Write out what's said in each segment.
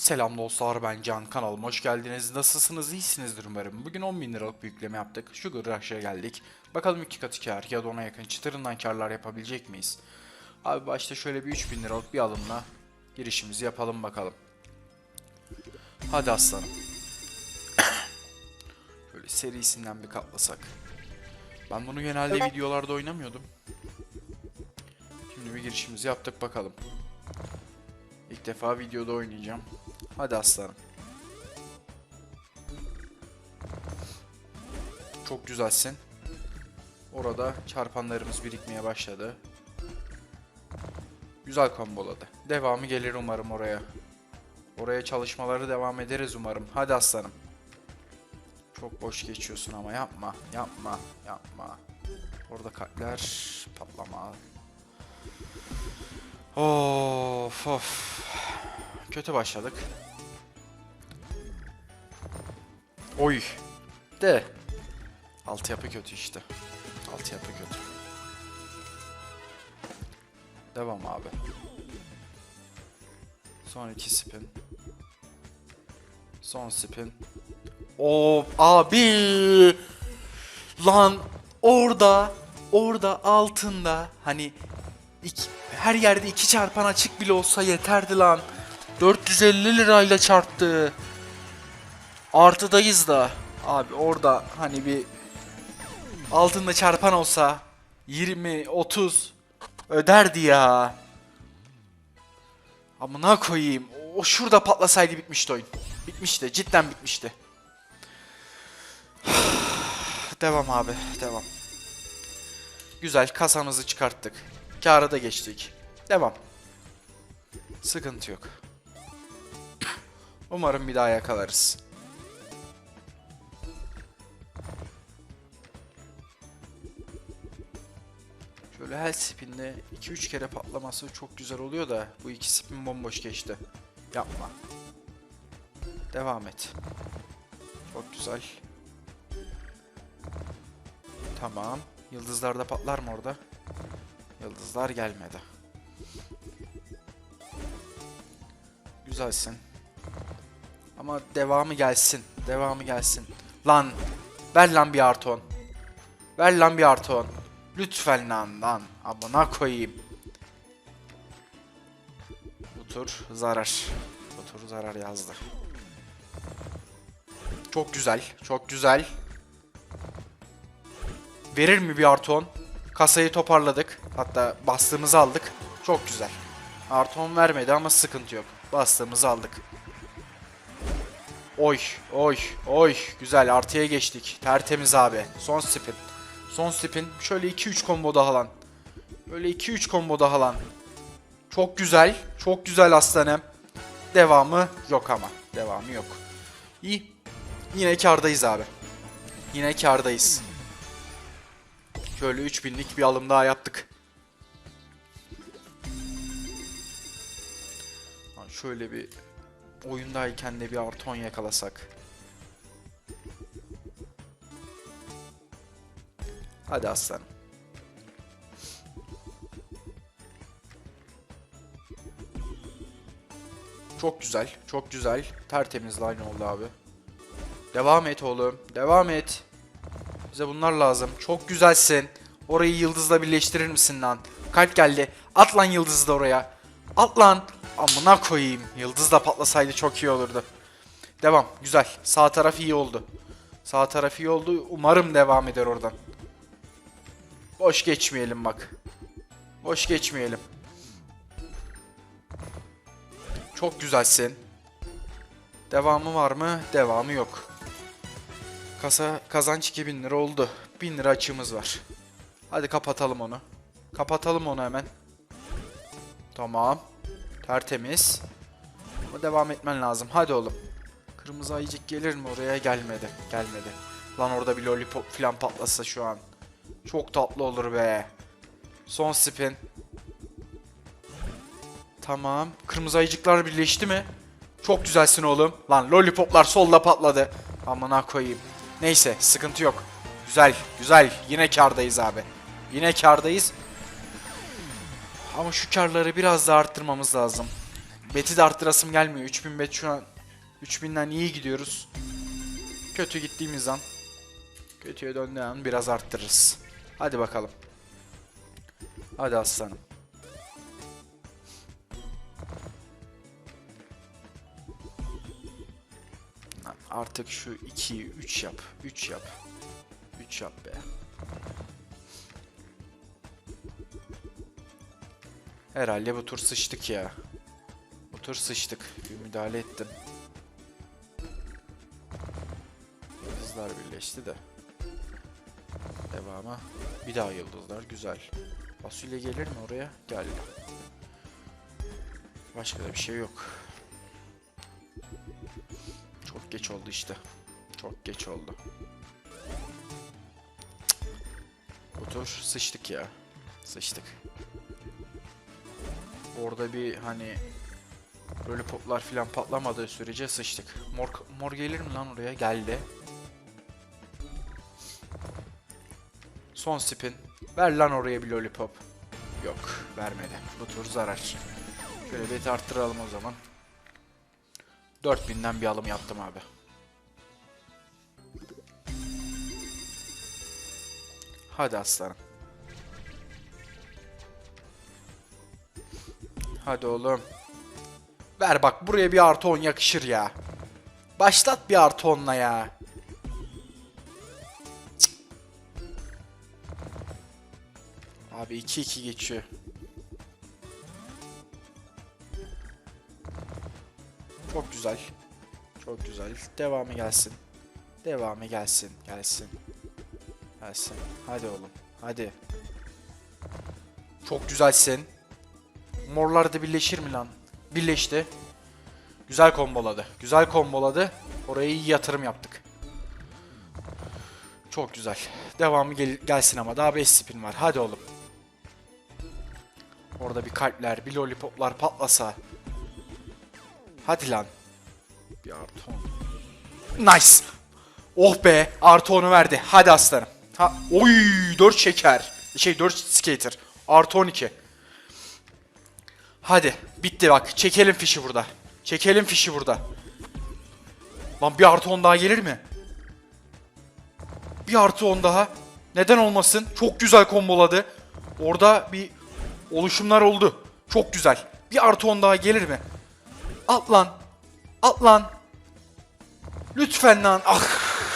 Selam dostlar ben Can kanalıma hoş geldiniz. Nasılsınız? İyisinizdir umarım. Bugün 10 bin liralık bir yükleme yaptık. Sugar Rush'a geldik. Bakalım iki katı kar ya da ona yakın çıtırından karlar yapabilecek miyiz? Abi başta şöyle bir 3 bin liralık bir alımla girişimizi yapalım bakalım. Hadi aslanım. Böyle serisinden bir katlasak. Ben bunu genelde videolarda oynamıyordum. Şimdi bir girişimizi yaptık bakalım. İlk defa videoda oynayacağım. Hadi aslanım. Çok güzelsin. Orada çarpanlarımız birikmeye başladı. Güzel komboladı. Devamı gelir umarım oraya. Oraya çalışmaları devam ederiz umarım. Hadi aslanım. Çok boş geçiyorsun ama yapma, yapma, yapma. Orada kalpler patlama. Of of. Kötü başladık. Oy. De. Altyapı kötü işte. Altyapı kötü. Devam abi. Son iki spin. Son spin. O abi. Lan orada orada altında hani iki, her yerde iki çarpan açık bile olsa yeterdi lan. 450 lirayla çarptı. Artıdayız da. Abi orada hani bir altında çarpan olsa 20 30 öderdi ya. Amına koyayım. O şurada patlasaydı bitmişti oyun. Bitmişti. Cidden bitmişti. devam abi. Devam. Güzel. Kasamızı çıkarttık. Kâra da geçtik. Devam. Sıkıntı yok. Umarım bir daha yakalarız. Şöyle her spinde 2-3 kere patlaması çok güzel oluyor da bu iki spin bomboş geçti. Yapma. Devam et. Çok güzel. Tamam. Yıldızlar da patlar mı orada? Yıldızlar gelmedi. Güzelsin. Ama devamı gelsin. Devamı gelsin. Lan. Ver lan bir artı 10. Ver lan bir artı 10. Lütfen lan lan. Amına koyayım. Bu tur zarar. Bu tur zarar yazdı. Çok güzel. Çok güzel. Verir mi bir artı 10? Kasayı toparladık. Hatta bastığımızı aldık. Çok güzel. Artı 10 vermedi ama sıkıntı yok. Bastığımızı aldık. Oy, oy, oy. Güzel artıya geçtik. Tertemiz abi. Son spin. Son spin. Şöyle 2-3 combo daha lan. Böyle 2-3 combo daha lan. Çok güzel. Çok güzel aslanım. Devamı yok ama. Devamı yok. İyi. Yine kardayız abi. Yine kardayız. Şöyle 3000'lik bir alım daha yaptık. Şöyle bir oyundayken de bir arton yakalasak. Hadi aslanım. Çok güzel, çok güzel. Tertemiz line oldu abi. Devam et oğlum, devam et. Bize bunlar lazım. Çok güzelsin. Orayı yıldızla birleştirir misin lan? Kalp geldi. At lan yıldızı da oraya. At lan. Amına koyayım. Yıldız da patlasaydı çok iyi olurdu. Devam. Güzel. Sağ taraf iyi oldu. Sağ taraf iyi oldu. Umarım devam eder oradan. Boş geçmeyelim bak. Boş geçmeyelim. Çok güzelsin. Devamı var mı? Devamı yok. Kasa kazanç 2000 lira oldu. 1000 lira açığımız var. Hadi kapatalım onu. Kapatalım onu hemen. Tamam. Tertemiz. Ama devam etmen lazım. Hadi oğlum. Kırmızı ayıcık gelir mi oraya? Gelmedi. Gelmedi. Lan orada bir lollipop falan patlasa şu an. Çok tatlı olur be. Son spin. Tamam. Kırmızı ayıcıklar birleşti mi? Çok güzelsin oğlum. Lan lollipoplar solda patladı. Amına koyayım. Neyse sıkıntı yok. Güzel güzel. Yine kardayız abi. Yine kardayız. Ama şu karları biraz daha arttırmamız lazım. Beti de arttırasım gelmiyor. 3000 bet şu an 3000'den iyi gidiyoruz. Kötü gittiğimiz an kötüye döndüğü an biraz arttırırız. Hadi bakalım. Hadi aslanım. Lan Artık şu 2'yi 3 yap. 3 yap. 3 yap be. Herhalde bu tur sıçtık ya. Bu tur sıçtık. Bir müdahale ettim. Yıldızlar birleşti de. Devamı. Bir daha yıldızlar. Güzel. Fasulye gelir mi oraya? Geldi. Başka da bir şey yok. Çok geç oldu işte. Çok geç oldu. Bu tur sıçtık ya. Sıçtık. Orada bir hani böyle poplar filan patlamadığı sürece sıçtık. Mor, mor gelir mi lan oraya? Geldi. Son spin. Ver lan oraya bir lollipop. Yok vermedi. Bu tur zarar. Şöyle beti arttıralım o zaman. 4000'den bir alım yaptım abi. Hadi aslanım. Hadi oğlum. Ver bak buraya bir artı 10 yakışır ya. Başlat bir artı 10'la ya. Abi 2-2 geçiyor. Çok güzel. Çok güzel. Devamı gelsin. Devamı gelsin. Gelsin. Gelsin. Hadi oğlum. Hadi. Çok güzelsin. Morlar da birleşir mi lan? Birleşti. Güzel komboladı. Güzel komboladı. Oraya iyi yatırım yaptık. Çok güzel. Devamı gel- gelsin ama daha 5 spin var. Hadi oğlum. Orada bir kalpler, bir lollipoplar patlasa. Hadi lan. Bir artı 10. Nice. Oh be. Artı 10'u verdi. Hadi aslanım. Ha, oy 4 şeker. Şey 4 skater. Artı 12. Hadi. Bitti bak. Çekelim fişi burada. Çekelim fişi burada. Lan bir artı 10 daha gelir mi? Bir artı 10 daha. Neden olmasın? Çok güzel komboladı. Orada bir oluşumlar oldu. Çok güzel. Bir artı 10 daha gelir mi? At lan. At lan. Lütfen lan. Ah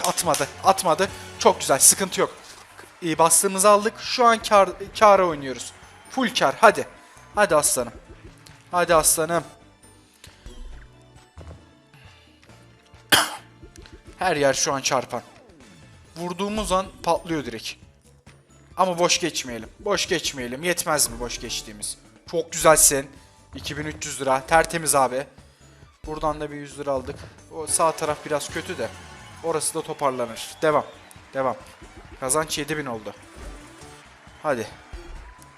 atmadı. Atmadı. Çok güzel. Sıkıntı yok. İyi bastığımızı aldık. Şu an kar, kâra oynuyoruz. Full kar. Hadi. Hadi aslanım. Hadi aslanım. Her yer şu an çarpan. Vurduğumuz an patlıyor direkt. Ama boş geçmeyelim. Boş geçmeyelim. Yetmez mi boş geçtiğimiz? Çok güzelsin. 2300 lira. Tertemiz abi. Buradan da bir 100 lira aldık. O sağ taraf biraz kötü de. Orası da toparlanır. Devam. Devam. Kazanç 7000 oldu. Hadi.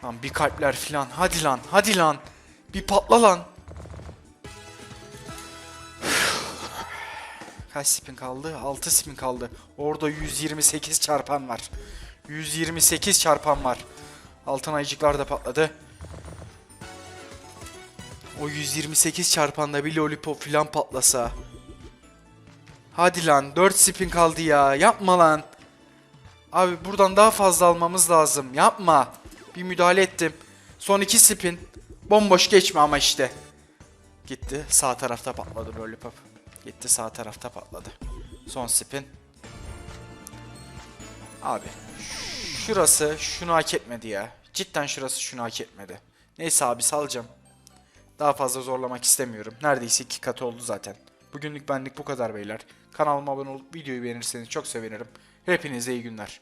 Lan bir kalpler filan. Hadi lan. Hadi lan. Bir patla lan. Kaç spin kaldı? 6 spin kaldı. Orada 128 çarpan var. 128 çarpan var. Altın ayıcıklar da patladı. O 128 çarpanda bir lollipop filan patlasa. Hadi lan 4 spin kaldı ya. Yapma lan. Abi buradan daha fazla almamız lazım. Yapma. Bir müdahale ettim. Son 2 spin. Bomboş geçme ama işte. Gitti. Sağ tarafta patladı lollipop. Gitti sağ tarafta patladı. Son spin. Abi. Şurası şunu hak etmedi ya. Cidden şurası şunu hak etmedi. Neyse abi salacağım. Daha fazla zorlamak istemiyorum. Neredeyse iki katı oldu zaten. Bugünlük benlik bu kadar beyler. Kanalıma abone olup videoyu beğenirseniz çok sevinirim. Hepinize iyi günler.